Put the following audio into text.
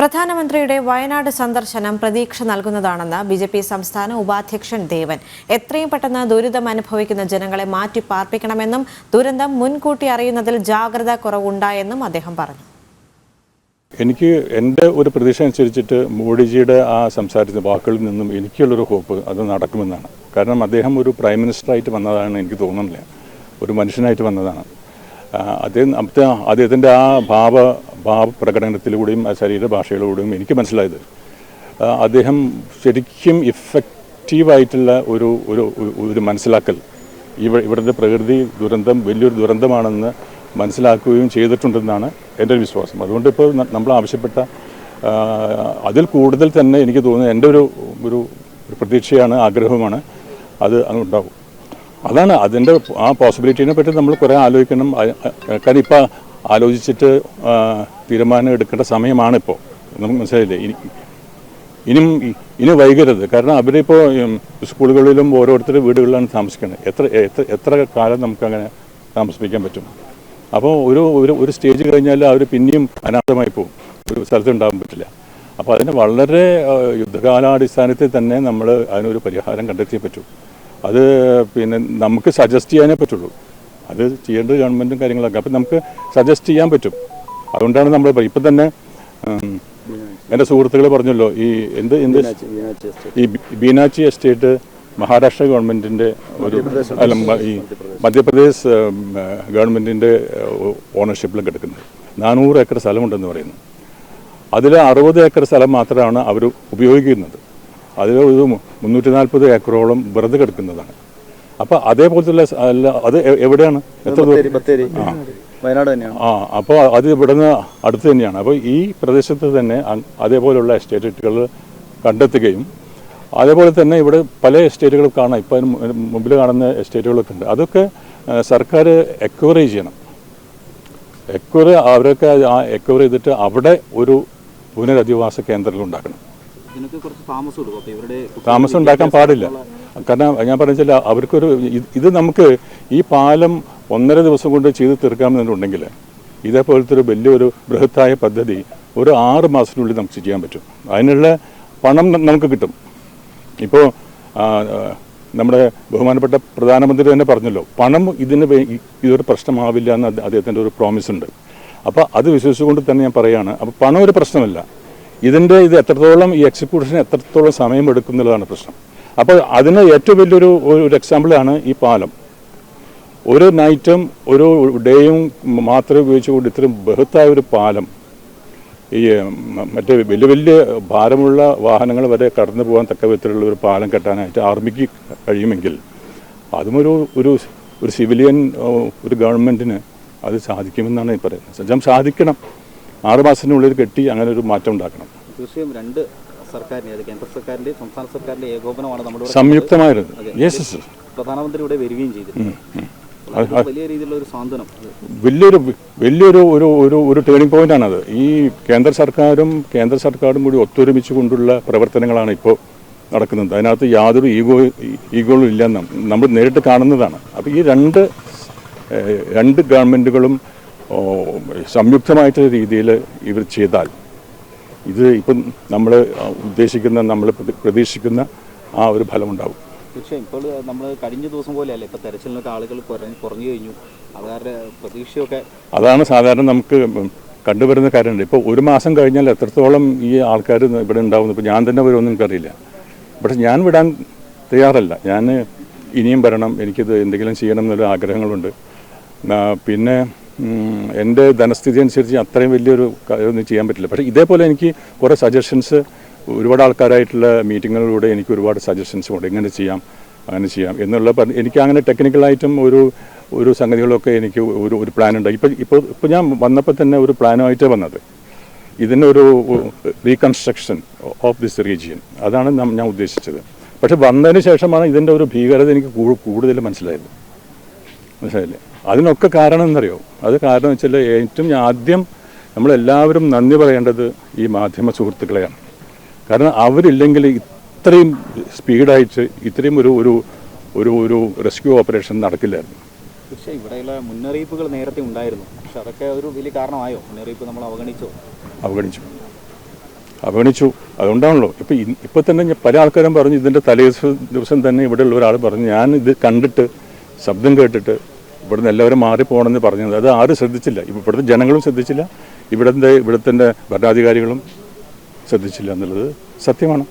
പ്രധാനമന്ത്രിയുടെ വയനാട് സന്ദർശനം പ്രതീക്ഷ നൽകുന്നതാണെന്ന് ബി ജെ പി സംസ്ഥാന ഉപാധ്യക്ഷൻ ദേവൻ. എത്രയും പെട്ടെന്ന് ദുരിതം അനുഭവിക്കുന്ന ജനങ്ങളെ മാറ്റി പാർപ്പിക്കണമെന്നും ദുരന്തം മുൻകൂട്ടി അറിയുന്നതിൽ ജാഗ്രത കുറവുണ്ടായെന്നും അദ്ദേഹം പറഞ്ഞു. എനിക്ക് എന്റെ ഒരു പ്രതീക്ഷ അനുസരിച്ചിട്ട് മോഡിജിയുടെ ആ സംസാരിച്ച വാക്കുകളിൽ നിന്നും എനിക്കുള്ളൊരു ഹോപ്പ് അത് നടക്കുമെന്നാണ്. കാരണം അദ്ദേഹം ഒരു പ്രൈം മിനിസ്റ്ററായിട്ട് വന്നതാണ് എനിക്ക് തോന്നുന്നില്ല. ഒരു മനുഷ്യനായിട്ട് വന്നതാണ്. അദ്ദേഹം അദ്ദേഹത്തിന്റെ ആ ഭാവ ഭാവ പ്രകടനത്തിലൂടെയും ആ ശരീരഭാഷയിലൂടെയും എനിക്ക് മനസ്സിലായത്. അദ്ദേഹം ശരിക്കും ഇഫക്റ്റീവായിട്ടുള്ള ഒരു ഒരു ഒരു- മനസ്സിലാക്കൽ. ഇവ ഇവിടുത്തെ പ്രകൃതി ദുരന്തം വലിയൊരു ദുരന്തമാണെന്ന് മനസ്സിലാക്കുകയും ചെയ്തിട്ടുണ്ടെന്നാണ് എന്റെ ഒരു വിശ്വാസം. അതുകൊണ്ട് ഇപ്പോൾ നമ്മൾ ആവശ്യപ്പെട്ട അതിൽ കൂടുതൽ തന്നെ എനിക്ക് തോന്നുന്നത് എന്റെ ഒരു ഒരു പ്രതീക്ഷയാണ് ആഗ്രഹവുമാണ്. അത് അങ്ങുണ്ടാവും അതാണ് അതിന്റെ ആ പോസിബിലിറ്റീനെ പറ്റി നമ്മൾ കുറേ ആലോചിക്കണം. കാര്യം അ- കാരണം ഇപ്പം ആലോചിച്ചിട്ട് തീരുമാനം എടുക്കേണ്ട സമയമാണിപ്പോൾ നമുക്ക് മനസ്സിലായില്ലേ? ഇനി ഇനിയും ഇനി വൈകരുത്. കാരണം അവരിപ്പോൾ സ്കൂളുകളിലും ഓരോരുത്തർ വീടുകളിലാണ് താമസിക്കുന്നത് എത്ര എത്ര എത്ര കാലം നമുക്കങ്ങനെ താമസിപ്പിക്കാൻ പറ്റും? അപ്പോൾ ഒരു ഒരു ഒരു സ്റ്റേജ് കഴിഞ്ഞാൽ അവർ പിന്നെയും അനാഥമായി പോകും. ഒരു സ്ഥലത്തുണ്ടാകാൻ പറ്റില്ല. അപ്പോൾ അതിന് വളരെ യുദ്ധകാലാടിസ്ഥാനത്തിൽ തന്നെ നമ്മൾ അതിനൊരു പരിഹാരം കണ്ടെത്തിയേ പറ്റൂ. അത് പിന്നെ നമുക്ക് സജസ്റ്റ് ചെയ്യാനേ പറ്റുള്ളൂ. അത് ചെയ്യേണ്ടത് ഗവൺമെന്റും കാര്യങ്ങളൊക്കെ. അപ്പം നമുക്ക് സജസ്റ്റ് ചെയ്യാൻ പറ്റും. അതുകൊണ്ടാണ് നമ്മൾ ഇപ്പം തന്നെ എന്റെ സുഹൃത്തുക്കൾ പറഞ്ഞല്ലോ ഈ എന്ത് എന്ത് ഈ ബീനാച്ചി എസ്റ്റേറ്റ് മഹാരാഷ്ട്ര ഗവൺമെന്റിന്റെ ഒരു അല്ല ഈ മധ്യപ്രദേശ്. ഗവൺമെന്റിന്റെ ഓണർഷിപ്പിലും കിടക്കുന്നത്. നാനൂറ് ഏക്കർ സ്ഥലമുണ്ടെന്ന് പറയുന്നു. അതിൽ അറുപത് ഏക്കർ സ്ഥലം മാത്രമാണ് അവർ ഉപയോഗിക്കുന്നത്. അതിൽ ഒരു മുന്നൂറ്റി നാൽപ്പത് ഏക്കറോളം വെറുതെ കിടക്കുന്നതാണ്. അപ്പോൾ അതേപോലത്തെ അല്ല അത് എവിടെയാണ്? എത്ര ബത്തേരി വയനാട് തന്നെയാണ്. ആ അപ്പോൾ അത് ഇവിടുന്ന് അടുത്ത് തന്നെയാണ്. അപ്പോൾ ഈ പ്രദേശത്ത് തന്നെ അതേപോലെയുള്ള എസ്റ്റേറ്റുകൾ കണ്ടെത്തുകയും അതേപോലെ തന്നെ ഇവിടെ പല എസ്റ്റേറ്റുകൾ കാണാം. ഇപ്പോൾ മു- മുമ്പിൽ കാണുന്ന എസ്റ്റേറ്റുകളൊക്കെ ഉണ്ട്. അതൊക്കെ സർക്കാർ എക്വറേജ് ചെയ്യണം. എക്വറി അവരൊക്കെ ആ എക്വർ ചെയ്തിട്ട് അവിടെ ഒരു പുനരധിവാസ കേന്ദ്രങ്ങൾ ഉണ്ടാക്കണം. ഇതിനൊക്കെ കുറച്ച് താമസം എടുക്കും അപ്പോൾ ഇവരുടെ താമസം ഉണ്ടാക്കാൻ പാടില്ല. കാരണം ഞാൻ പറഞ്ഞാൽ അവർക്കൊരു ഇത് നമുക്ക് ഈ പാലം ഒന്നര ദിവസം കൊണ്ട് ചെയ്ത് തീർക്കാമെന്നുണ്ടെങ്കിൽ ഇതേപോലത്തെ ഒരു വലിയൊരു ബൃഹത്തായ പദ്ധതി ഒരു ആറ് മാസത്തിനുള്ളിൽ നമുക്ക് ചെയ്യാൻ പറ്റും. അതിനുള്ള പണം നമുക്ക് കിട്ടും. ഇപ്പോൾ നമ്മുടെ ബഹുമാനപ്പെട്ട പ്രധാനമന്ത്രി തന്നെ പറഞ്ഞല്ലോ പണം ഇതിന് ഇതൊരു പ്രശ്നമാവില്ല എന്ന് അദ്ദേഹ- അദ്ദേഹത്തിന്റെ ഒരു പ്രോമിസ് ഉണ്ട്. അപ്പോൾ അത് വിശ്വസിച്ചുകൊണ്ട് തന്നെ ഞാൻ പറയുകയാണ് അപ്പോൾ പണം ഒരു പ്രശ്നമല്ല. ഇതിന്റെ ഇത് എത്രത്തോളം ഈ എക്സിക്യൂഷൻ എത്രത്തോളം സമയം എടുക്കുന്നുള്ളതാണ് പ്രശ്നം. അപ്പോൾ അതിന് ഏറ്റവും വലിയൊരു ഒരു എക്സാമ്പിളാണ് ഈ പാലം. ഒരു നൈറ്റും ഒരു ഡേയും മാത്രമേ ഉപയോഗിച്ചുകൊണ്ട് ഇത്രയും ബൃഹത്തായ ഒരു പാലം ഈ മറ്റേ വലിയ വലിയ ഭാരമുള്ള വാഹനങ്ങൾ വരെ കടന്നു പോകാൻ തക്ക വിധത്തിലുള്ള ഒരു പാലം കെട്ടാനായിട്ട് ആർമിക്ക് കഴിയുമെങ്കിൽ അതും ഒരു ഒരു ഒരു സിവിലിയൻ ഒരു ഗവൺമെന്റിന് അത് സാധിക്കുമെന്നാണ് ഈ പറയുന്നത്. സജ്ജം സാധിക്കണം. ആറ് മാസത്തിനുള്ളിൽ കെട്ടി അങ്ങനെ ഒരു മാറ്റം ഉണ്ടാക്കണം. തീർച്ചയായും രണ്ട് സർക്കാരിനെ അത് കേന്ദ്ര സർക്കാരിന്റെ സംസ്ഥാന സർക്കാരിന്റെ ഏകോപനമാണ് നമ്മുടെ സംയുക്തമായിരുന്നു പ്രധാനമന്ത്രി ഇവിടെ വരികയും ചെയ്തിരുന്നു. വലിയ രീതിയിലുള്ള ഒരു സാന്ത്വനം വലിയൊരു വലിയൊരു ഒരു ഒരു ഒരു ടേണിംഗ് പോയിന്റാണത് ഈ കേന്ദ്ര സർക്കാരും കേന്ദ്ര സർക്കാരും കൂടി ഒത്തൊരുമിച്ച് കൊണ്ടുള്ള പ്രവർത്തനങ്ങളാണ് ഇപ്പോൾ നടക്കുന്നത്. അതിനകത്ത് യാതൊരു ഈഗോ ഈഗോളും ഇല്ലെന്ന് നമ്മൾ നേരിട്ട് കാണുന്നതാണ്. അപ്പോൾ ഈ രണ്ട് രണ്ട് ഗവൺമെന്റുകളും ഓ, സംയുക്തമായിട്ടുള്ള രീതിയിൽ ഇവർ ചെയ്താൽ ഇത് ഇപ്പം നമ്മൾ ഉദ്ദേശിക്കുന്ന നമ്മൾ പ്രതീക്ഷിക്കുന്ന ആ ഒരു ഫലമുണ്ടാവും. തീർച്ചയായും. ഇപ്പോൾ നമ്മൾ കഴിഞ്ഞ ദിവസം പോലെയല്ല ഇപ്പോൾ തെരച്ചിലിനൊക്കെ ആളുകൾ കുറഞ്ഞു കുറഞ്ഞു കഴിഞ്ഞു. അവരുടെ പ്രതീക്ഷയൊക്കെ അതാണ് സാധാരണ നമുക്ക് കണ്ടുവരുന്ന കാര്യമുണ്ട്. ഇപ്പോൾ ഒരു മാസം കഴിഞ്ഞാൽ എത്രത്തോളം ഈ ആൾക്കാർ ഇവിടെ ഉണ്ടാവുന്നു? ഇപ്പോൾ ഞാൻ തന്നെ വരുമെന്ന് എനിക്കറിയില്ല. പക്ഷെ ഞാൻ വിടാൻ തയ്യാറല്ല. ഞാൻ ഇനിയും വരണം എനിക്കിത് എന്തെങ്കിലും ചെയ്യണം എന്നൊരു ആഗ്രഹങ്ങളുണ്ട്. പിന്നെ എന്റെ ധനസ്ഥിതി അനുസരിച്ച് അത്രയും വലിയൊരു കാര്യമൊന്നും ചെയ്യാൻ പറ്റില്ല. പക്ഷേ ഇതേപോലെ എനിക്ക് കുറേ സജഷൻസ് ഒരുപാട് ആൾക്കാരായിട്ടുള്ള മീറ്റിങ്ങുകളിലൂടെ എനിക്ക് ഒരുപാട് സജഷൻസ് ഉണ്ട്. എങ്ങനെ ചെയ്യാം അങ്ങനെ ചെയ്യാം എന്നുള്ള എനിക്ക് അങ്ങനെ ടെക്നിക്കലായിട്ടും ഒരു ഒരു സംഗതികളൊക്കെ എനിക്ക് ഒരു ഒരു പ്ലാൻ ഉണ്ട്. ഇപ്പോൾ ഇപ്പോൾ ഇപ്പോൾ ഞാൻ വന്നപ്പോൾ തന്നെ ഒരു പ്ലാനുമായിട്ടേ വന്നത്. ഇതിനൊരു റീകൺസ്ട്രക്ഷൻ ഓഫ് ദിസ് റീജിയൻ അതാണ് ഞാൻ ഉദ്ദേശിച്ചത്. പക്ഷെ വന്നതിന് ശേഷമാണ് ഇതിന്റെ ഒരു ഭീകരത എനിക്ക് കൂടുതൽ മനസ്സിലായത്. മനസ്സിലായില്ലേ? അതിനൊക്കെ കാരണം എന്നറിയോ? അത് കാരണം വെച്ചാൽ ഏറ്റവും ആദ്യം നമ്മളെല്ലാവരും നന്ദി പറയേണ്ടത് ഈ മാധ്യമ സുഹൃത്തുക്കളെയാണ്. കാരണം അവരില്ലെങ്കിൽ ഇത്രയും സ്പീഡായിട്ട് ഇത്രയും ഒരു ഒരു ഒരു ഒരു റെസ്ക്യൂ ഓപ്പറേഷൻ നടക്കില്ലായിരുന്നു. പക്ഷേ ഇവിടെയുള്ള മുന്നറിയിപ്പുകൾ നേരത്തെ ഉണ്ടായിരുന്നു. പക്ഷെ അതൊക്കെ ഒരു വലിയ കാരണമായോ? മുന്നറിയിപ്പ് നമ്മൾ അവഗണിച്ചോ? അവഗണിച്ചു. അവഗണിച്ചു. അതുകൊണ്ടാണല്ലോ. ഇപ്പം ഇപ്പം തന്നെ ഞാൻ പല ആൾക്കാരും പറഞ്ഞു ഇതിന്റെ തലേ ദിവസം- ദിവസം തന്നെ ഇവിടെയുള്ള ഒരാൾ പറഞ്ഞു ഞാൻ ഇത് കണ്ടിട്ട് ശബ്ദം കേട്ടിട്ട് ഇവിടുന്ന് എല്ലാവരും മാറിപ്പോകണമെന്ന് പറഞ്ഞത് അത് ആരും ശ്രദ്ധിച്ചില്ല. ഇവിടുത്തെ ജനങ്ങളും ശ്രദ്ധിച്ചില്ല. ഇവിടുത്തെ ഇവിടുത്തെ ഭരണാധികാരികളും ശ്രദ്ധിച്ചില്ല എന്നുള്ളത് സത്യമാണ്.